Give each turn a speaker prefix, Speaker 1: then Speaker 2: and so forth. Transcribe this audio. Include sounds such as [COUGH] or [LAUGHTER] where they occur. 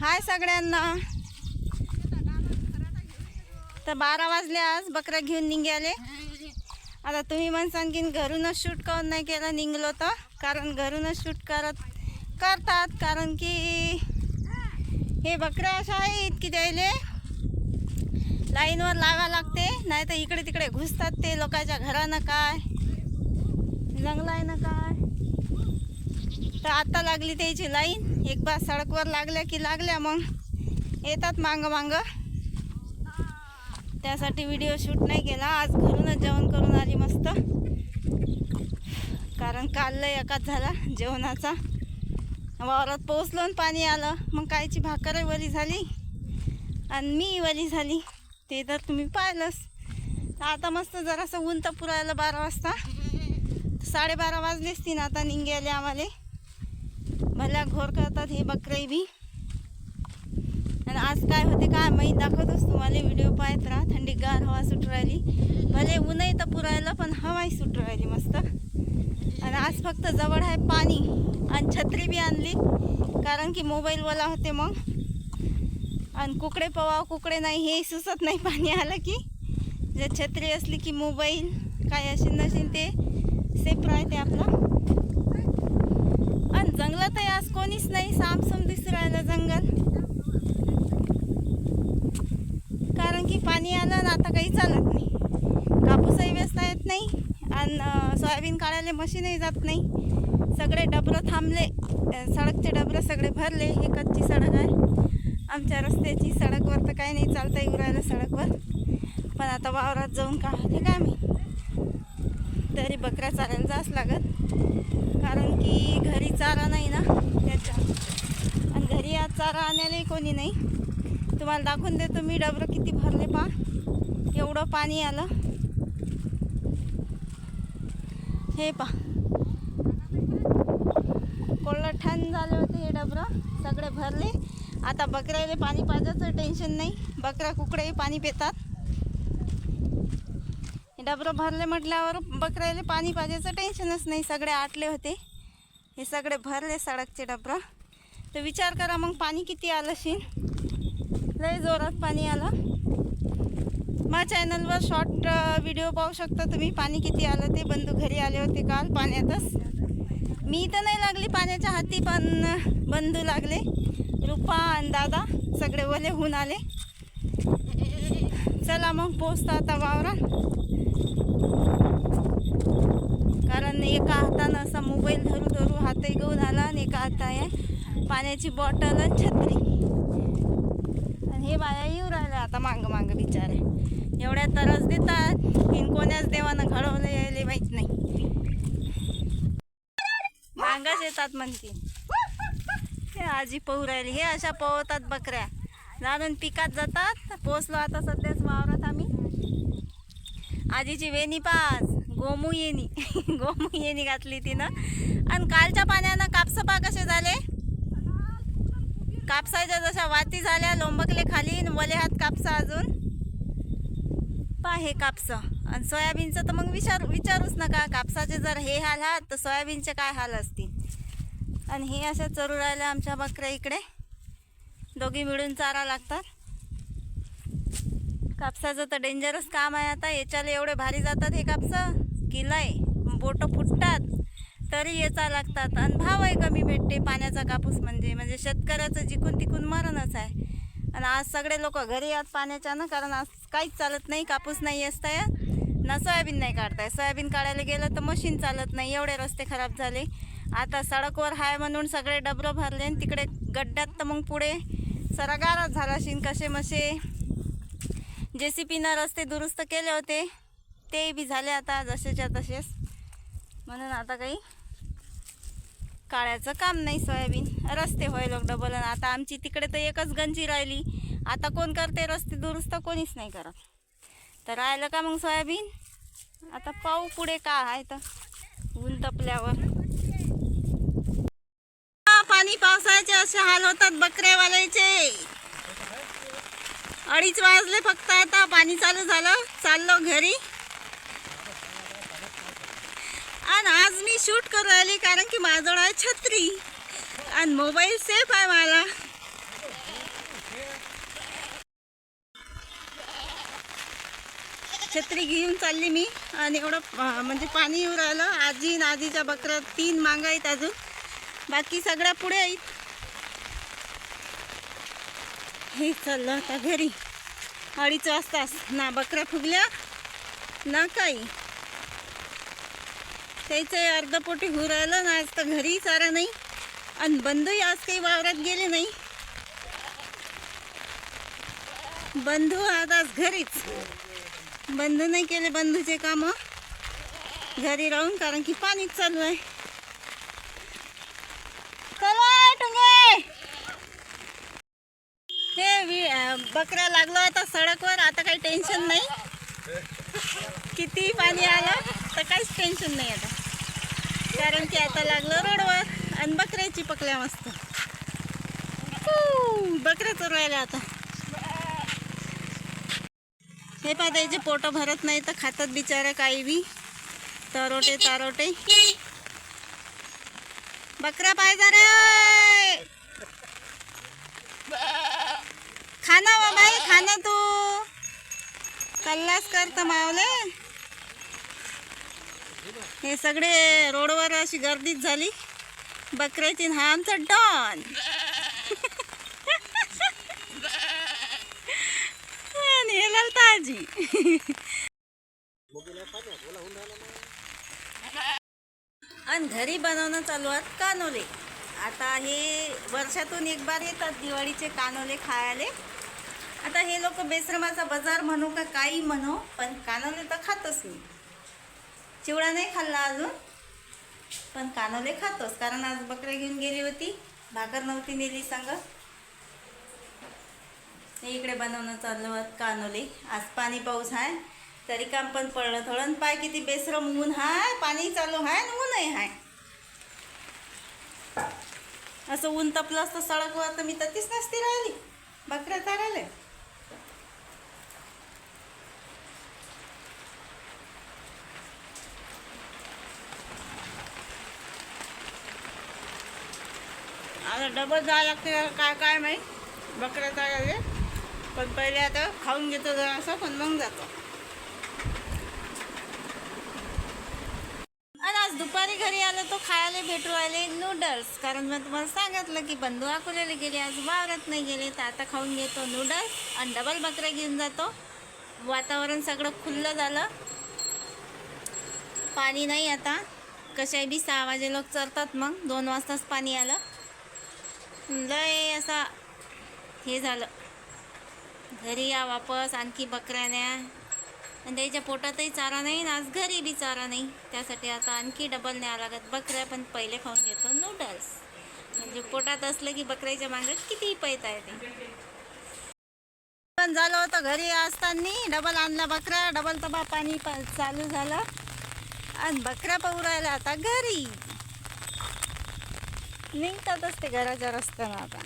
Speaker 1: हाय सगळ्यांना. तर बारा वाजले आज बकऱ्या घेऊन निघाले. आता तुम्ही म्हणसान की घरूनच शूट करून नाही केलं निघलो तर. कारण घरूनच शूट करत करतात. कारण की हे बकऱ्या अशा आहेत की द्यायले. लाईनवर लागा लागते नाही तर इकडे तिकडे घुसतात ते लोकांच्या घरानं काय. जंगलाय ना काय. तर आता लागली त्याची लाईन. एक बार सडकवर लागल्या की लागल्या मग येतात मांग मांग. त्यासाठी व्हिडिओ शूट नाही केला. आज घरूनच जेवण करून आली मस्त. कारण काल लय एकाच झाला जेवणाचा. वावरात पोचलो आणि पाणी आलं. मग कायची भाकरही वली झाली आणि मी वली झाली. ते तर तुम्ही पाहिलंच. तर आता मस्त जरासं ऊन तर पुरायला बारा वाजता. साडेबारा वाजलेच तीन आता निघाले आम्हाला. भल्या घोर करतात हे बकरे बी. आणि आज काय होते काय माहीत दाखवतोच तुम्हाला व्हिडिओ पाहत राहा. थंडीगार हवा सुट राहिली. भले ऊनही तर पुरायला पण हवाही सुट राहिली मस्त. आणि आज फक्त जवळ आहे पाणी. आणि छत्री बी आणली कारण की मोबाईलवाला होते मग. आणि कुकडे पवाव कुकडे नाही हे सुचत नाही पाणी आलं की. जर छत्री असली की मोबाईल काय असेल नसेल ते सेफ राहते आपला. जंगलात आहे आज कोणीच नाही. सामसम दिसू राहिलं जंगल. कारण की पाणी आलं ना आता काही चालत नाही. कापूसही व्यस्त येत नाही आणि सोयाबीन काढायला मशीनही जात नाही. सगळे डबरं थांबले. सडकचे डबरं सगळे भरले. हे कच्ची सडक आहे. आमच्या रस्त्याची सडकवर तर काही नाही. चालता येऊ राहिलं सडकवर. पण आता वावरात जाऊन का काय मी? बकऱ्या चारायला लागत. कारण की घरी चारा नाही ना त्याच्या. आणि घरी आज चारा आणायलाही कोणी नाही. तुम्हाला दाखवून देतो मी डबरं किती भरले पा एवढं पाणी आलं. हे पा कोल्ड ठण झाले होते हे डबरं. सगळे भरले. आता बकऱ्याला पाणी पाजायचं टेन्शन नाही. बकऱ्या कुकड्याही पाणी पितात. डबरं भरले म्हटल्यावर बकऱ्याला पाणी पाजायचं टेन्शनच नाही. सगळे आटले होते. हे सगळे भरले सडकचे डबरं. तर विचार करा मग पाणी किती आलं शीन? लय जोरात पाणी आलं. माझ्या चॅनलवर शॉर्ट व्हिडिओ पाहू शकता तुम्ही. पाणी किती आलं ते. बंधू घरी आले होते काल पाण्यातच. मी तर नाही लागली पाण्याच्या हाती पण बंधू लागले. रुपा आणि दादा सगळे वले होऊन आले. चला मग पोचता आता वावरा कारण एका हातानं असा मोबाईल धरू धरू हातही गहू झाला आणि एका हाता आहे पाण्याची बॉटल आणि छत्री. आणि हे बाया येऊ राहिलं आता मांग मांग बिचारे. एवढ्या तरच देतात. की कोण्याच देवानं घडवलं यायले माहीत नाही. मांगाच येतात म्हणते. हे आजी पहू राहिली. हे अशा पवतात बकऱ्या. जाणून पिकात जातात. पोचलो आता सध्याच वावरात आम्ही. आजीची वेणी पाच गोमू येणी. [LAUGHS] गोमू येणी घातली तिनं. आणि कालच्या पाण्यानं कापसं पा कसे झाले? कापसाच्या जशा वाती झाल्या लोंबकले खाली आणि वले हात कापसा अजून. पा हे कापसं. आणि सोयाबीनचं तर मग विचार विचारूच नका. कापसाचे जर हे हाल आहात तर सोयाबीनचे काय हाल असतील? आणि हे अशा चरू राहिल्या आमच्या बकऱ्या इकडे. दोघी मिळून चारा लागतात. कापसाचं तर डेंजरस काम आहे आता. याच्याला एवढे भारी जातात हे कापसं. किलाय. बोटं फुटतात. तरी याचा लागतात. आणि भावही कमी भेटते पाण्याचा कापूस म्हणजे. म्हणजे शेतकऱ्याचं जिकून तिकून मरणच आहे. आणि आज सगळे लोक घरी आहेत पाण्याच्या ना कारण आज काहीच चालत नाही कापूस नाही असताय ना सोयाबीन नाही काढताय. सोयाबीन काढायला गेलं तर मशीन चालत नाही. एवढे रस्ते खराब झाले. आता सडकवर हाय म्हणून सगळे डबरं भरले आणि तिकडे गड्ड्यात तर मग पुढे सरगारच झाला शिन कसे मसे जे सी पीनं रस्ते दुरुस्त केले होते ते बी झाले आता जसेच्या तसेच. म्हणून आता काही काळ्याचं काम नाही सोयाबीन. रस्ते होय लोक डबल आता आमची तिकडे तर एकच गंजी राहिली. आता कोण करते रस्ते दुरुस्त? कोणीच नाही करत. तर राहिलं का मग सोयाबीन? आता पाहू पुढे का आहे तर. ऊन तपल्यावर. पाणी पावसाचे असे हाल होतात बकऱ्यावाल्याचे. अडीच वाजले फक्त आता. पाणी चालू झालं. चाललो घरी. आणि आज मी शूट करू राहिली कारण की माझं आहे छत्री. आणि मोबाईल सेफ आहे मला. छत्री घेऊन चालली मी. आणि एवढं म्हणजे पाणी येऊ राहिलं. आजी आणि आजीच्या बकऱ्या तीन मांगा आहेत अजून. बाकी सगळ्या पुढे आहेत. हे चाललं आता घरी. अडीच वाजताच ना बकऱ्या फुगल्या. ना काही त्याचं अर्धपोटी होऊ राहिलं ना आज तर घरी चारा नाही. आणि बंधूही आज काही वावरात गेले नाही. बंधू आज आज घरीच. बंधू नाही केले बंधूचे काम. घरी राहून कारण की पाणीच चालू आहे. चला टुंगे! हे वि- बकऱ्या लागलो आता सडकवर आता काही टेन्शन नाही. किती पाणी आलं तर काहीच टेन्शन नाही आता. कारण की आता लागलं रोडवर आणि बकऱ्याची पकल्या मस्त. बकऱ्या चरवायला आता. हे पहा त्याचे पोट भरत नाही तर खातात बिचारा काही बी. तरोटे तारोटे. बकरा पाहिजे रे! खाना वा बाई खाना तू. कल्लास करत मावले. हे सगळे रोडवर अशी गर्दीच झाली. बकऱ्याची हा आमचा डॉन. आणि हे आणि घरी बनवणं चालू आहेत कानोले. आता हे वर्षातून एक बार येतात दिवाळीचे कानोले खायले. आता हे लोक बेसरमाचा बाजार म्हणू का काही म्हणू पण कानोले तर खातच मी. चिवडा नाही खाल्ला अजून पण कानोले खातोच कारण आज बकऱ्या घेऊन गेली होती भाकर नव्हती नेली सांग. इकडे बनवणं चाललं कानोले. आज पाणी पाऊस आहे तरी काम पण पडलं. थोडं पाय किती बेसरम ऊन हाय पाणी चालू हाय ना ऊनही आहे असं ऊन तपलं असतं सडकवर तर मी ततीच नसती राहिली. बकऱ्या चारायला आता डबल जावं लागते काय काय माहीत? बकऱ्या चारायला पण पहिले आता खाऊन घेतो जरा असं पण मग जातो. आणि आज दुपारी घरी आलो तो खायला भेटू आले नूडल्स कारण मी तुम्हाला सांगितलं की बंधू अकोल्याला गेले आज वावरत नाही गेले तर आता खाऊन घेतो नूडल्स आणि डबल बकऱ्या घेऊन जातो. वातावरण सगळं खुल्लं झालं. पाणी नाही आता. कशाही बी सहा वाजे लोक चरतात मग. दोन वाजताच पाणी आलं. लय असा हे झालं. घरी या वापस आणखी बकऱ्या न्या आणि त्याच्या पोटातही चारा नाही ना आज घरी बी चारा नाही. त्यासाठी आता आणखी डबल न्यावं लागत बकऱ्या पण पहिले खाऊन घेतो. नूडल्स म्हणजे पोटात असलं की बकऱ्याच्या मागे कितीही पैता येते पण झालं होतं घरी असताना. डबल आणला बकरा. डबल तबा पाणी चालू झालं. आणि बकऱ्या पवरायला आता घरी. निघतातच ते घराच्या रस्त्यानं आता